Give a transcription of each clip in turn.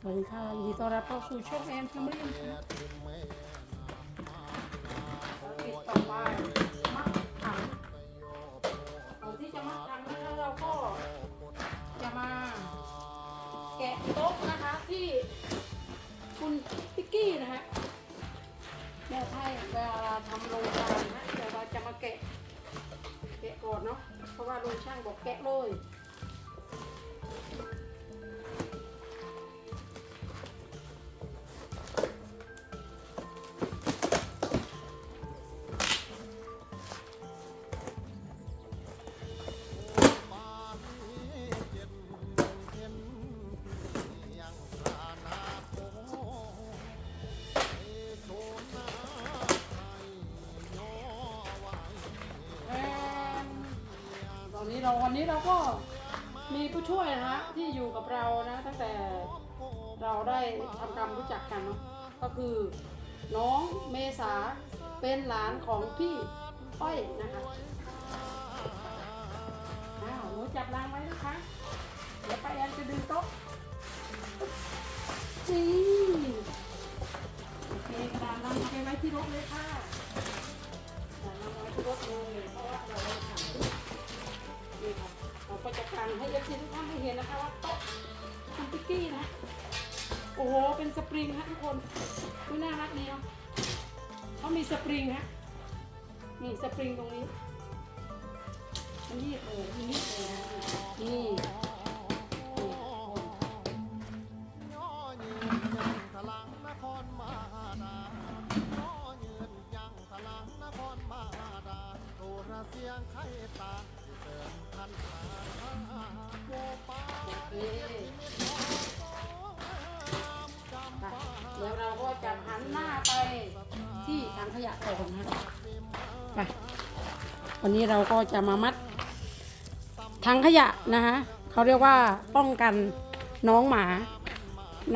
สวัสดีค่ะยินดีต้อนรับเข้าสู่ช่องแอนทำเรียนค่ะติดต่อไปมัดถังก่อนที่จะมัดถังนะคะเราก็จะมาแกะโต๊ะนะคะที่คุณพิกกี้นะฮะแม่ไทยเวลาทำโรงทานนะเดี๋ยวเราจะมาแกะแกะก่อนเนาะเพราะว่าลุงช่างบอกแกะเลย ตอนนี้เราวันนี้เราก็มีผู้ช่วยนะฮะที่อยู่กับเรานะตั้งแต่เราได้ทำการรู้จักกันเนาะก็คือน้องเมษาเป็นหลานของพี่อ้อยนะคะอ้าวหนูจับรางไว้นะคะเดี๋ยวไปาแอนจะดึงโต๊ะจีโอเคกระดานรางไปไว้ที่รถเลยค่ะแต่เราไว้ที่รถเลยเพราะว่าเรา ก็จะกันให้เอฟซีทุกท่านได้เห็นนะคะว่าโต๊ะคุณพิกกี้นะ โอ้โห เป็นสปริงฮะทุกคนดูน่ารักดีเนาะเขามีสปริงฮะนี่สปริงตรงนี้มันนี่เออมันนี่เออนี่ วันนี้เราก็จะมามัดถังขยะนะคะเขาเรียกว่าป้องกันน้องหมา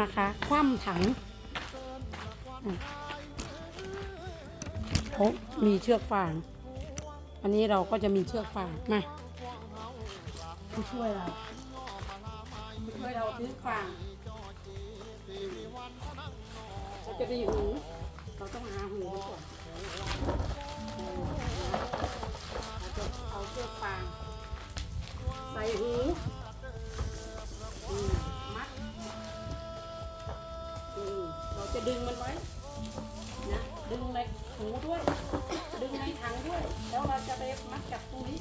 นะคะ คว่ำถังเขามีเชือกฟาง อันนี้เราก็จะมีเชือกฟางมาผู้ช่วยเราช่วยเราซื้อฟางเราจะดีหูเราต้องหาหูมันก่อน เอาเชือกฟาง ใส่หูมัดเราจะดึงมันไว้นะดึงในหูด้วย ดึงในถังด้วย แล้วเราจะไปมัดกับตรงนี้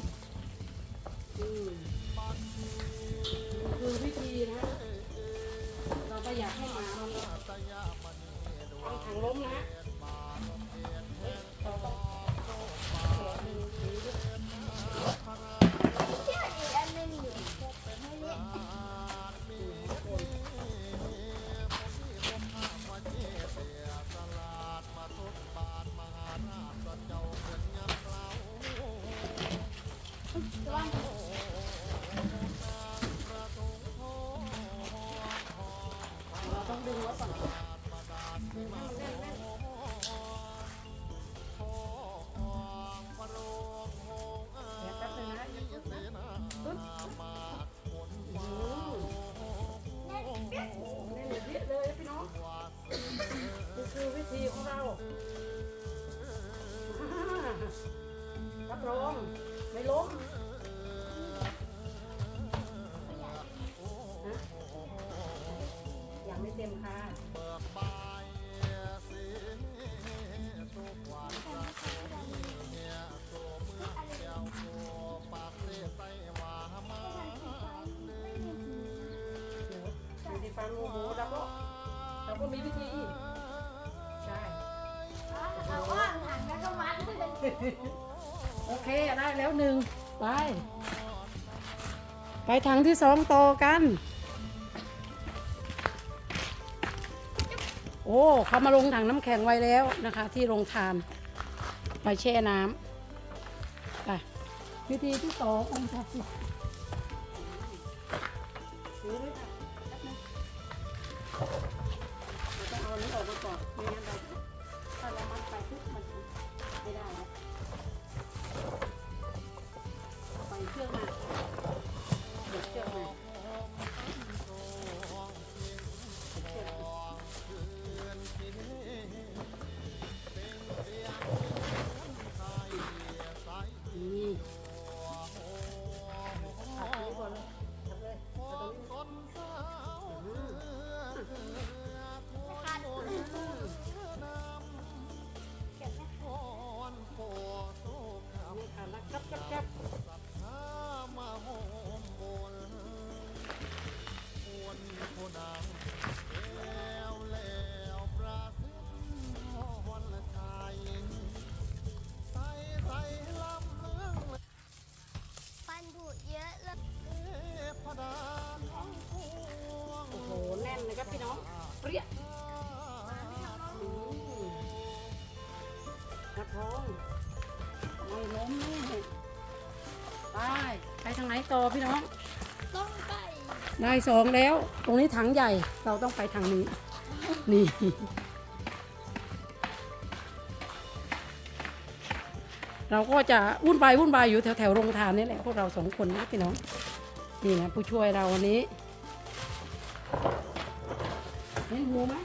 คือวิธีนะ เราก็อยากให้หมามันต้องถังล้มนะ ฟังงูหมูเราก็เราก็มีวิธีใช่เอาว่างหันแล้วก็มัดเลยโอเคได้แล้วหนึ่งไป ไปถังที่สองต่อกัน โอ้เขามาลงถังน้ำแข็งไว้แล้วนะคะ ที่โรงทาน ไปแช่น้ำไปวิธีที่สององค์ศักดิ์สิทธิ์ ต่อพี่น้อง ต้องไปได้สองแล้ว ตรงนี้ถังใหญ่เราต้องไปทางนี้ นี่ เราก็จะวุ่นวายวุ่นวายอยู่แถวแถวๆโรงทานนี่แหละพวกเราสองคนนะพี่น้อง นี่นะผู้ช่วยเราวันนี้เห็นหูไหม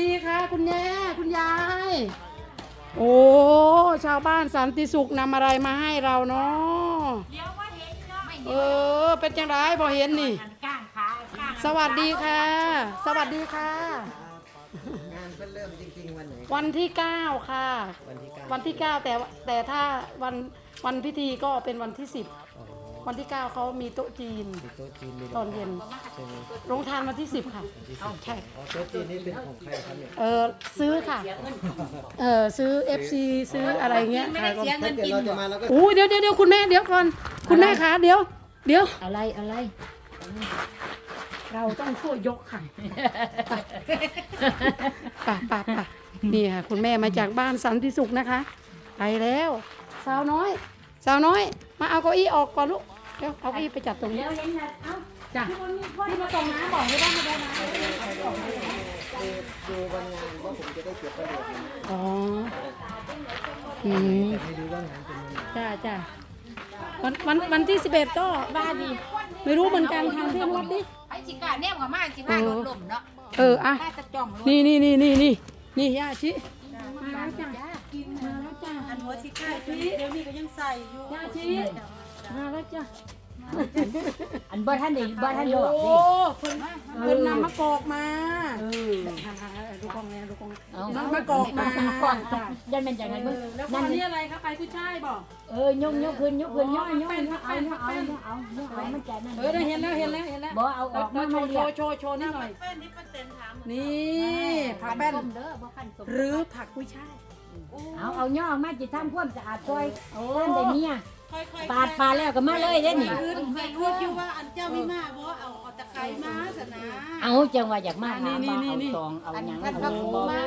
ดีค่ะ คุณแย่คุณยาย โอ้ชาวบ้านสันติสุขนำอะไรมาให้เราเนาะเดี๋ยวว่าเห็นเนาะไม่เออ เป็นจังไรพอเห็นนี่หันก้างขาก้างสวัสดีค่ะ สวัสดีค่ะ งานเพิ่นเริ่มจริงๆวันไหนวันที่9ค่ะ วันที่เก้าวันที่9แต่แต่ถ้าวันวันพิธีก็เป็นวันที่10อ๋อ วันที่ 9เขามีโต๊ะจีน มีโต๊ะจีนมีตอนเย็น ใช่ไหมโรงทานวันที่ 10 ค่ะ วันที่สิบใช่ อ๋อโต๊ะจีนนี่เป็นของใครครับเนี่ยเออซื้อค่ะ เออซื้อ FC ซื้ออะไรเงี้ยค่ะถ้าเกิดเราจะมาเราก็อู้เดี๋ยวเดี๋ยวเดี๋ยวคุณแม่เดี๋ยวก่อน คุณแม่คะเดี๋ยว เดี๋ยว อะไรอะไรเราต้องช่วยยกค่ะป่ะป่ะป่ะนี่ค่ะคุณแม่มาจากบ้านสันติสุขนะคะ ไปแล้ว สาวน้อย สาวน้อย มาเอาเก้าอี้ออกก่อนลูก เดี๋ยวเอาเก้าอี้ไปจัดตรงนี้เดี๋ยวเห็นนะเอ้าจ้ะพี่มาส่งน้ำบอกให้ได้มาได้นะดูดูวันงานว่าผมจะได้เก็บประโยชน์ไหมอ๋อ อืมไม่รู้ว่างานเป็นวันไหนจ้าจ้าวันวันวันที่สิบเอ็ดก็บ้าดี ไม่รู้เหมือนกันทางที่วัดดิ ไอ้จิกาแนมกับมากจิพาโดนลมเนาะเออ อะถ้าจะจ้องรถนี่นี่นี่นี่นี่นี่ย่าชิมาแล้วจ้ะมาแล้วจ้ะอันหัวสิก้าชีเดี๋ยวนี้ก็ยังใส่อยู่ ย่าชิ มาแล้วจ้ะอันบ่ท่านนี่บ่ท่านหลอกโอ้ดิเพิ่นเพิ่นนำมะกอกมาดูกองแน่ดูกองนำมะกอกมาก่อนจ้ะยันเป็นอย่างไรเอมึงอแล้วก็นั่นอันนี้นี่อะไรครับไปกุ้ยช่ายบอกเออยกยกขึ้นยกขึ้นยกยกยกเอายกเอายกเอายกเอามันจะนั่นเออได้เห็นแล้วเห็นแล้วเห็นแล้วบ่เอาออกมามาโชมาว์โชเรียกว์โชว์โชว์นิดหน่อยเพื่อนที่ป้าเต็นถามนี่ผักแป้นส้มเด้อบ่คันส้มหรือผักกุ้ยช่ายเอาเอาย่อมาจิทำความสะอาดซอยโอ้ท่านได้เมีย ค่อยๆปาดปาดแล้วก็มาเลยเด้นี่ คืนเคยพูดอยู่ว่าอันเจ้าไม่มาเพราะว่าเอาเอาตะไคร้มาสนะเอาจังว่าอยากมาถามว่าเอาตองเอาหยังอันเอาพักบ่มา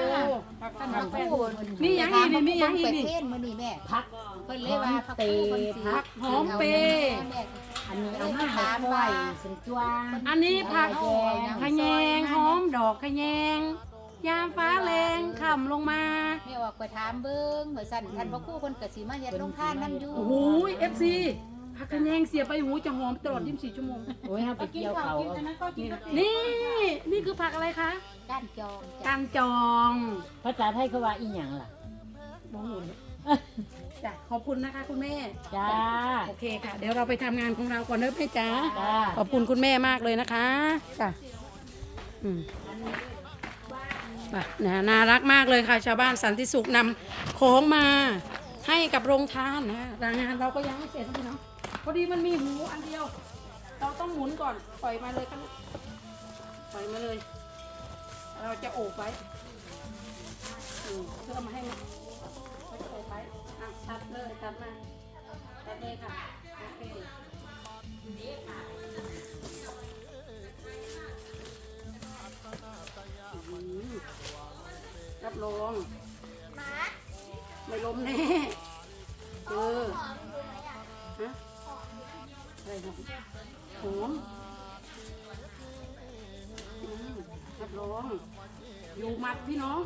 ผักอันผัพักกแป้นคู่มีหยังอีกนี่มีหยังอีกไปนี่เทศมื้อนี้แม่พักเพิ่นเลยว่าพักคู่เพิ่นสิพักหอมเปรย์อันนี้เอามาให้ควายสันจวงอันนี้ผักขะแยงหอมดอกขะแยง ยามฟ้าแรงค่ำลงมาแม่ว่าไปถามเบิ่งว่าซั่นท่านพระครูเพิ่นก็สิมาเฮ็ดโรงทานนํอยู่โอ้โหเอฟซีผักขะแยงเสียไปหูจะหอมตลอด24ชั่วโมง โอ้ยเอาไปเกี่ยวเขากินอันนั้นก็กินก็นี่ นี่คือผักอะไรคะด้านจองจ้ะกางจองภาษาไทยเขาว่าอีหยังล่ะบองหุ่นจ้ะขอบคุณนะคะคุณแม่ จ้า โอเคค่ะ เดี๋ยวเราไปทำงานของเราก่อนเด้อแม่จ๋า จ้า ขอบคุณคุณแม่มากเลยนะคะจ้ะอืมอะ นะน่ารักมากเลยค่ะ ชาวบ้านสันติสุขนำของมาให้กับโรงทานนะรางานเราก็ยังไม่เสร็จนะพี่น้องพอดีมันมีหูอันเดียว เราต้องหมุนก่อนปล่อยมาเลยครับปล่อยมาเลย เราจะโอบไว้เพื่อมาให้มันเราจะโอบไว้ตัดเลยตัดมาตัดเลยค่ะ รองหมาไม่ล้มแน่เออหอมอยู่ไหนอะฮะหอมอยู่อะไรนะหอมอืมรับรอง อยู่หมัดพี่น้อง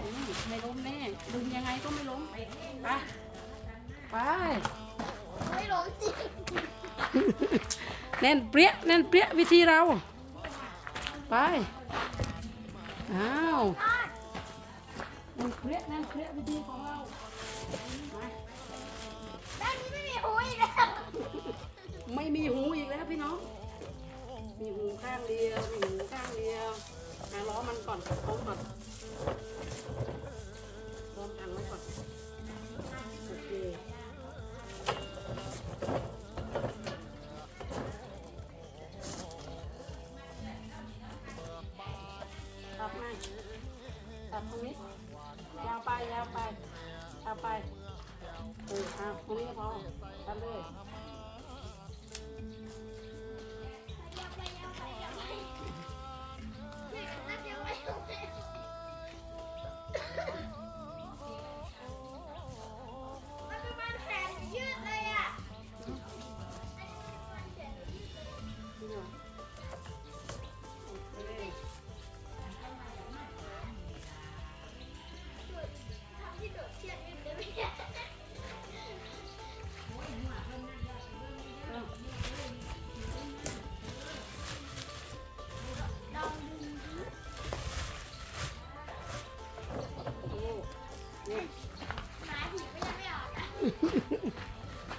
อืมไม่ล้มแน่ ดึงยังไงก็ไม่ล้ม ไป ไป ไม่ล้มจริงแน่นเปรี้ยแน่นเปรี้ยวิธีเรา ไป อ้าวแน่นเปรี้ยแน่นเปรี้ยวิธีของเรามาด้านนี้ไม่มีหูอีกแล้วไม่มีหูอีกแล้วพี่น้อง มีหูข้างเดียว มีหูข้างเดียวหาล้อมันก่อนล้อมก่อน ตับตรงนี้ ยาวไปยาวไปยาวไปเออเอาตรงนี้พอทำเลย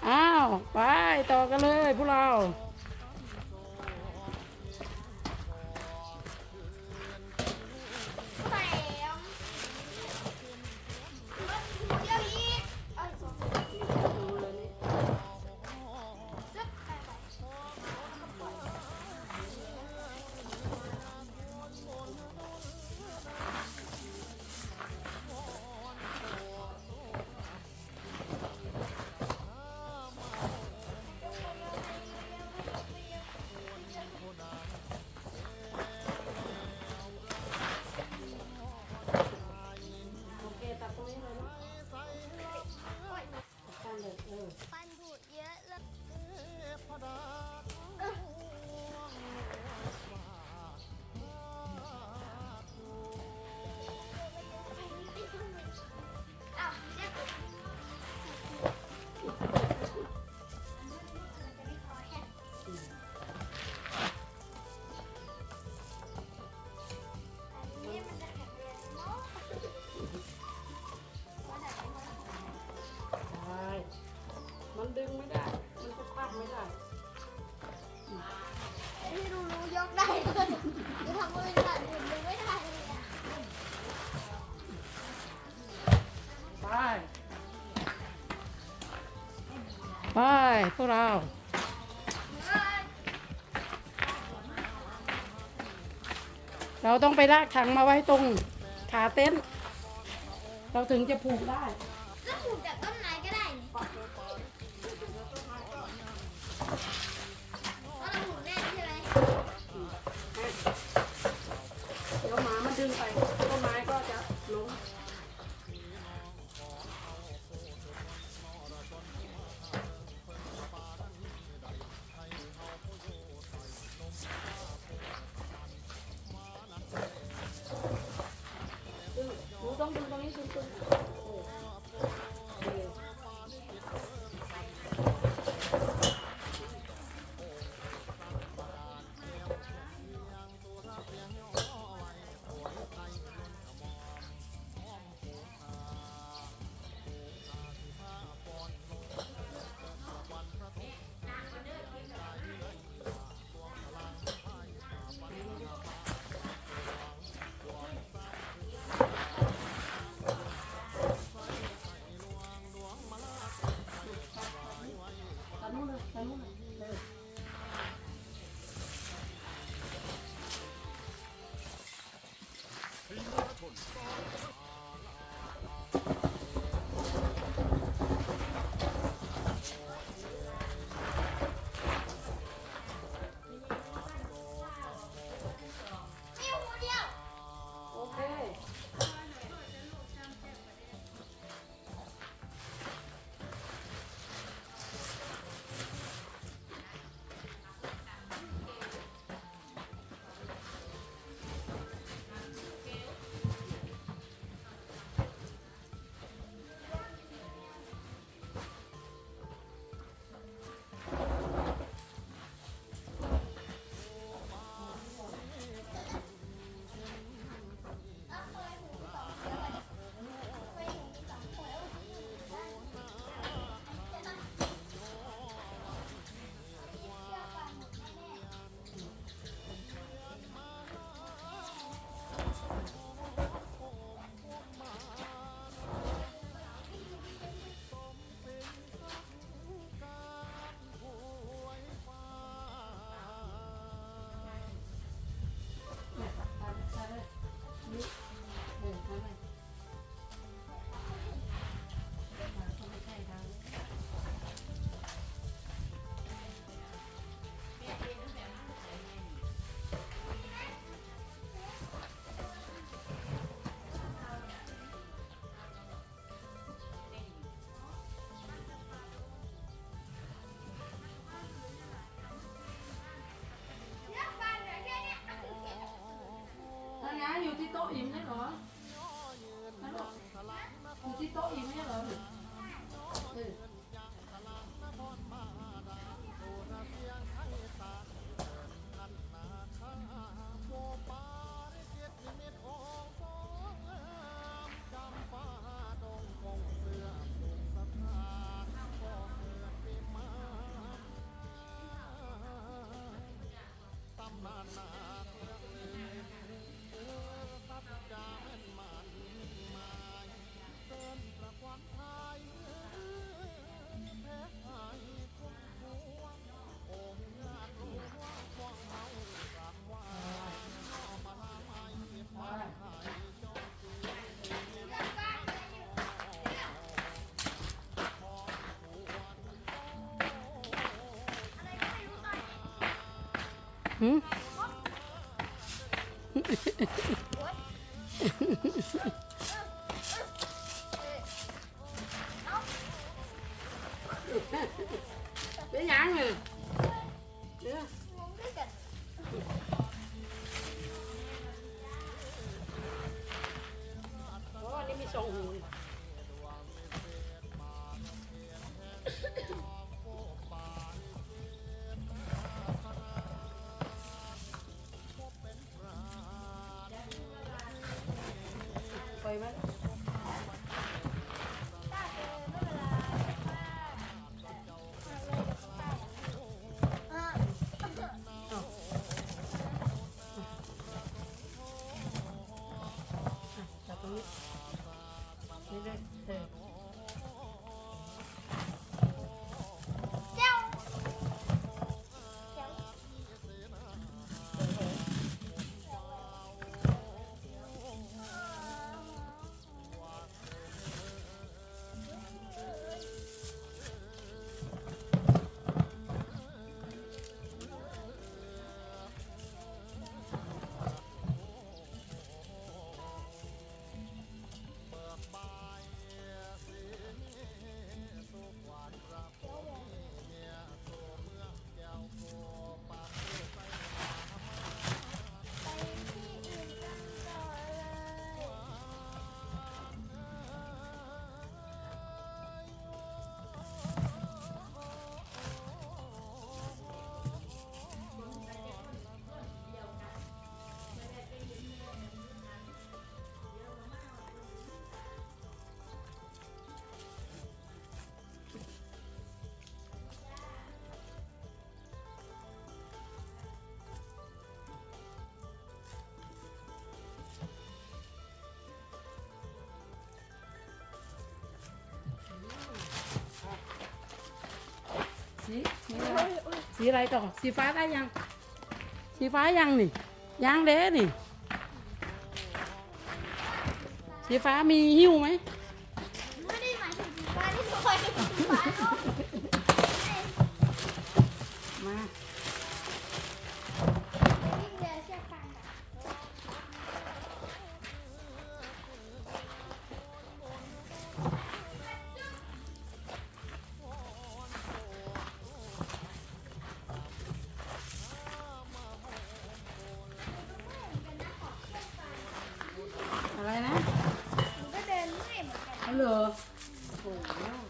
อ้าว ไปต่อกันเลยพวกเรา พวกเราเราต้องไปลากถังมาไว้ตรงขาเต็นเราถึงจะผูกได้ ก็ผูกจากต้นไม้ก็ได้ โต๊ะอิ่มได้เหรอฮะที่โต๊ะอิ่มได้เหรอ หื สีสีอะไรสีอะไรต่อสีฟ้าได้ยัง สีฟ้ายังนี่ยังเด้นี่ สีฟ้ามีหิ้วไหมไม่ รื่อ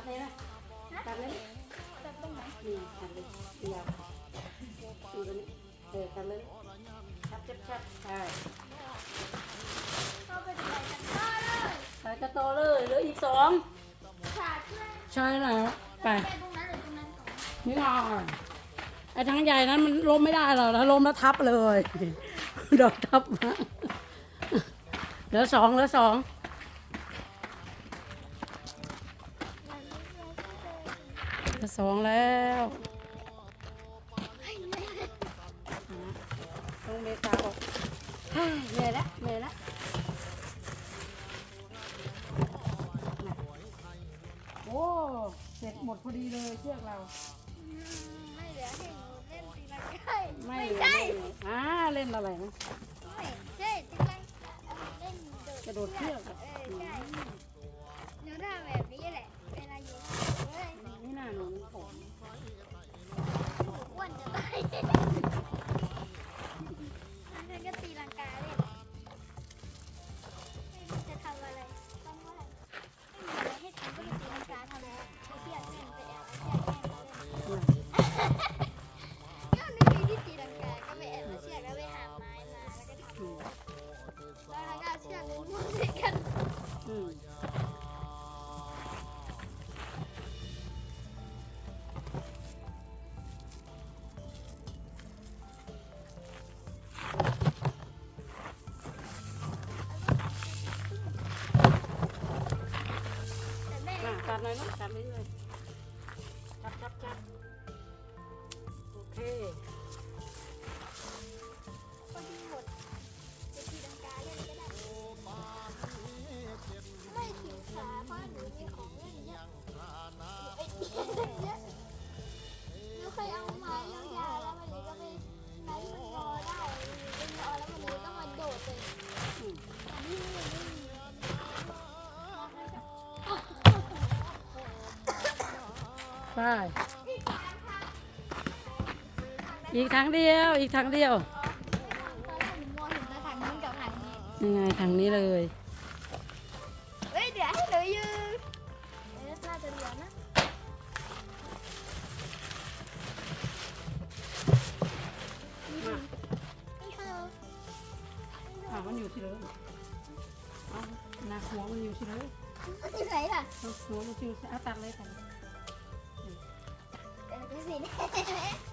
ดเลยนะตัดเลยตัดตรงไหนนี่ตัดเลยเดียวดูตรงนี้เออตัดเลยชับชับชับใช่เข้าไปใส่กันต่อเลยใส่กระโตเลยเหลืออีกสองขาดเพื่อนใช่แล้วไปแค่ตรงนั้นหรือตรงนั้นก่อนนี่อะไอ้ทั้งใหญ่นั้นมันล้มไม่ได้หรอกถ้าล้มแล้วทับเลยโดนทับมาเหลือสองเหลือสอง สองแล้วให้แม่ต้องเมตาบอกเฮ้ยเหนื่อยแล้วเหนื่อยแล้วน่ะโอ้ เสร็จหมดพอดีเลยเชือกเรา ไม่เหลือให้หนูเล่นตีลังกาไม่ไม่เหลือใช่ไม่เหลืออ่าเล่นอะไรนะไม่ใช่ตีลังกาเล่นกระโดดเชือกอะเออใช่ น่าหนูผม เลยเนาะจับเลยเลย ไปอีกทางเดียว อีกทางเดียวตอนแรกหนูมองเห็นแต่ถังนู้นกับถังนี้ยังไงทางนี้เลย เฮ้ยเดี๋ยวให้หนูยืนเอ๊ะน่าจะเหลือนะนี่คืออ่ามันอยู่ที่เลยเอาหน้าหัวมันอยู่ที่เลยที่ไหนล่ะเอาหัวมันอยู่ที่เอาตัดเลยค่ะ เ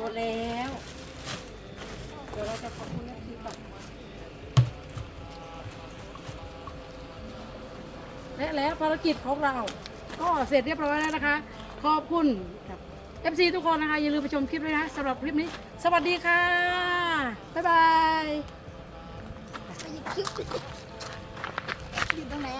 หมดแล้ว เดี๋ยวเราจะขอบคุณนักทีก่อนและแล้วภารกิจของเรา ก็เสร็จเรียบร้อยแล้วนะคะ ขอบคุณครับ FC ทุกคนนะคะ อย่าลืมไปชมคลิปด้วยนะสำหรับคลิปนี้ สวัสดีค่ะ บ๊ายบายไปหยิบคลิปอยู่ตรงไหนอะ